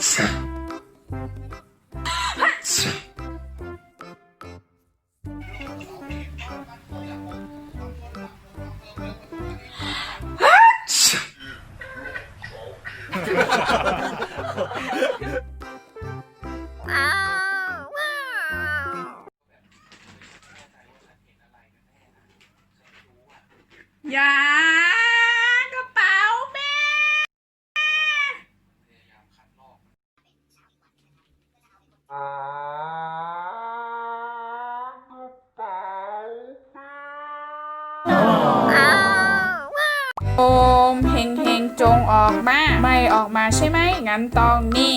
อ จงออกมา ไม่ออกมาใช่ไหม งั้นต้องนี่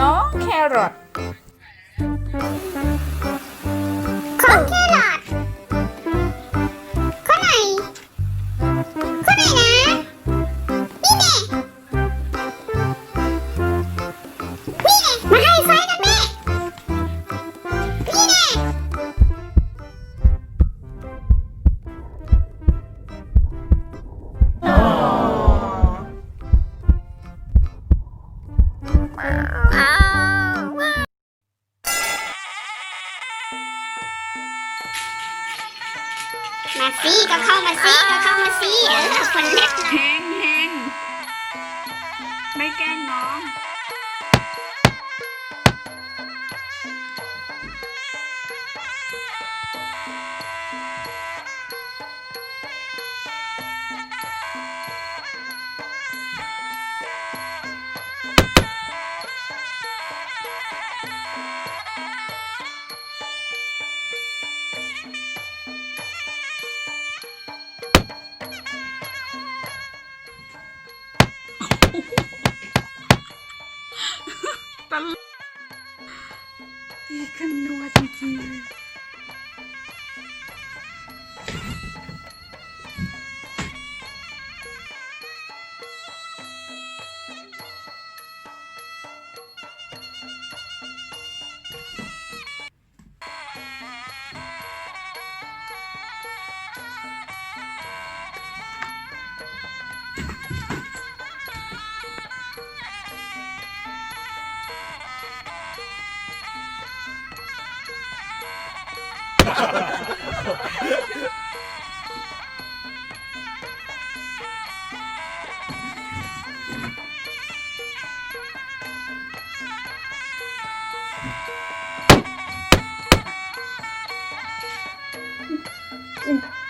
น้องแครอทของแคร มาสิก็เข้ามาสิก็เข้ามาสิเออคนเล็กเลย ตลกตี 嗯。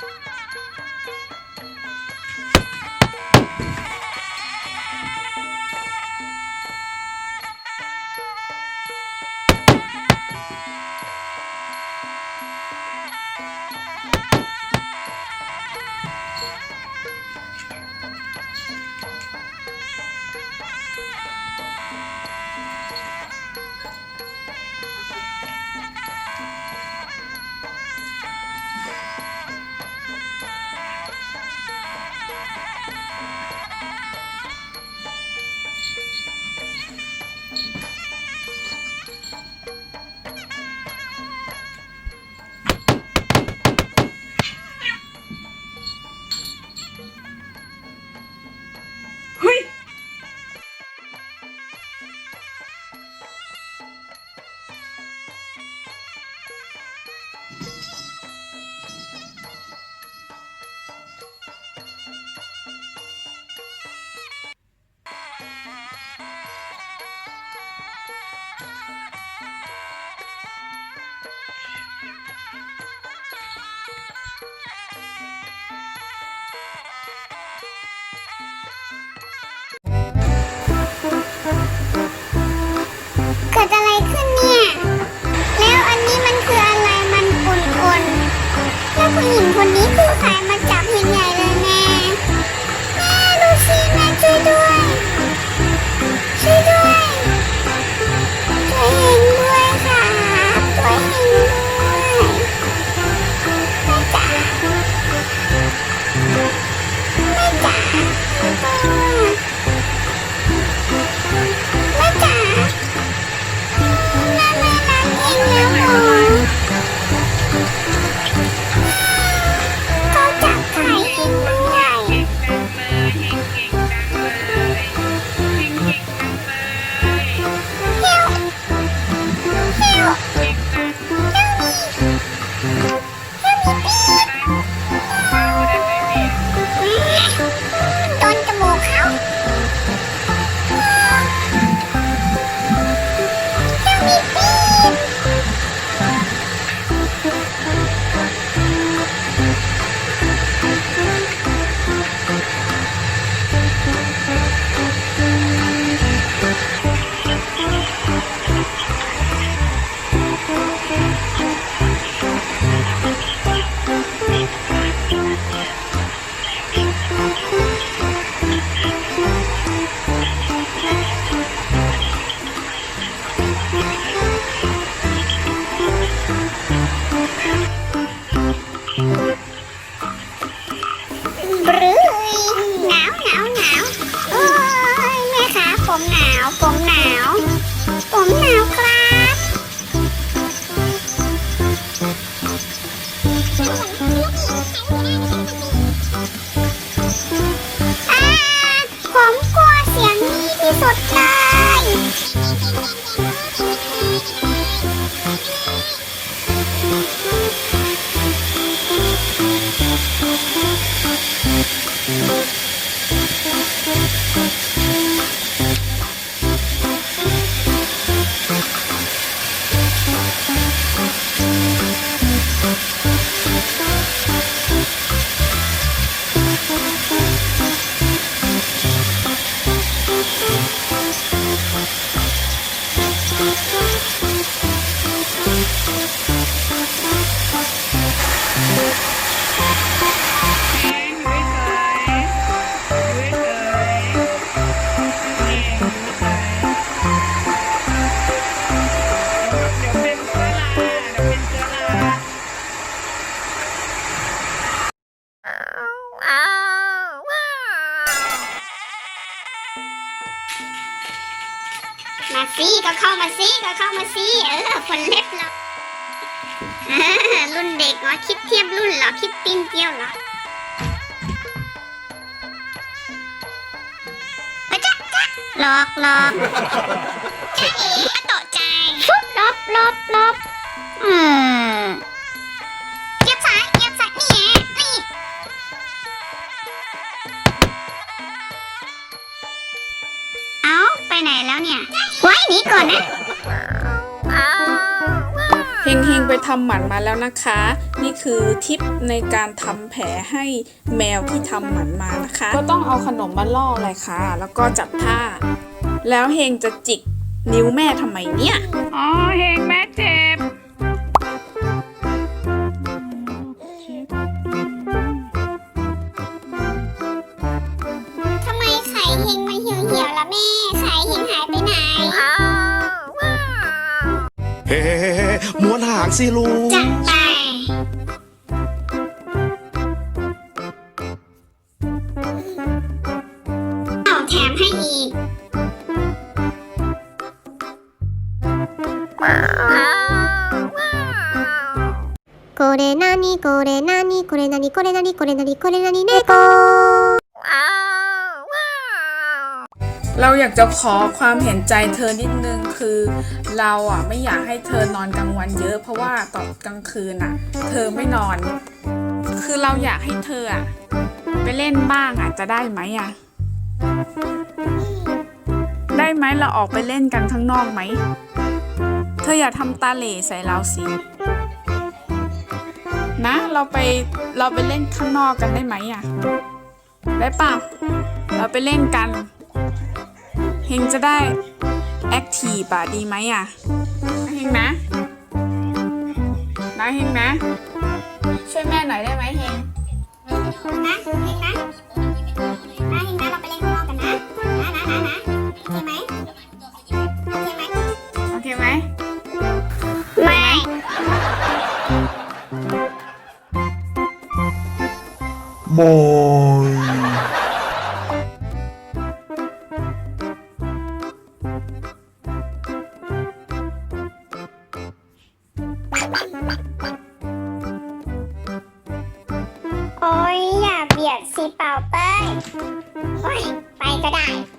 สิก็เข้ามาสิก็เข้ามาสิเออคนเล็บเหรอเออรุ่นเด็กเหรอคิดเทียบรุ่นเหรอคิดตีนเกลียวเหรออะจ๊ะจ๊ะหลอกหลอกจ๊ะเอ๋อะตกใจฟุบลบลบลบอืม แล้วเนี่ยไว้หนีก่อนนะเฮงเฮงไปทำหมันมาแล้วนะคะ นี่คือทิปในการทำแผลให้แมวที่ทำหมันมานะคะ ก็ต้องเอาขนมมาล่อเลยค่ะ แล้วก็จับท่า แล้วเฮงจะจิกนิ้วแม่ทำไมเนี่ย อ๋อเฮงแม่เจ็บ ฮ้ม้วนหางสิลูก จัดไปเอาแถมให้อีก これなにこれなにこれなにこれなにこれなにこれなに猫 เราอยากจะขอความเห็นใจเธอนิดนึงคือเราอะไม่อยากให้เธอนอนกลางวันเยอะ เพราะว่าตอนกลางคืนอะ เธอไม่นอน คือเราอยากให้เธออะไปเล่นบ้างอะจะได้ไหมอะได้ไหมเราออกไปเล่นกันข้างนอกไหม เธออย่าทำตาเหล่ใส่เราสิ นะ เราไปเราไปเล่นข้างนอกกันได้ไหมอะ ได้ป่าเราไปเล่นกัน เฮงจะได้แอคทีฟอะดีไหมอะเฮงนะนะเฮงนะ ช่วยแม่หน่อยได้ไหมเฮงนะเฮงนะนะเฮงนะเราไปเล่นข้างนอกกันนะนะนะนะนะโอเคไหมโอเคไหมโอเคไหมไม่ม ก็ได้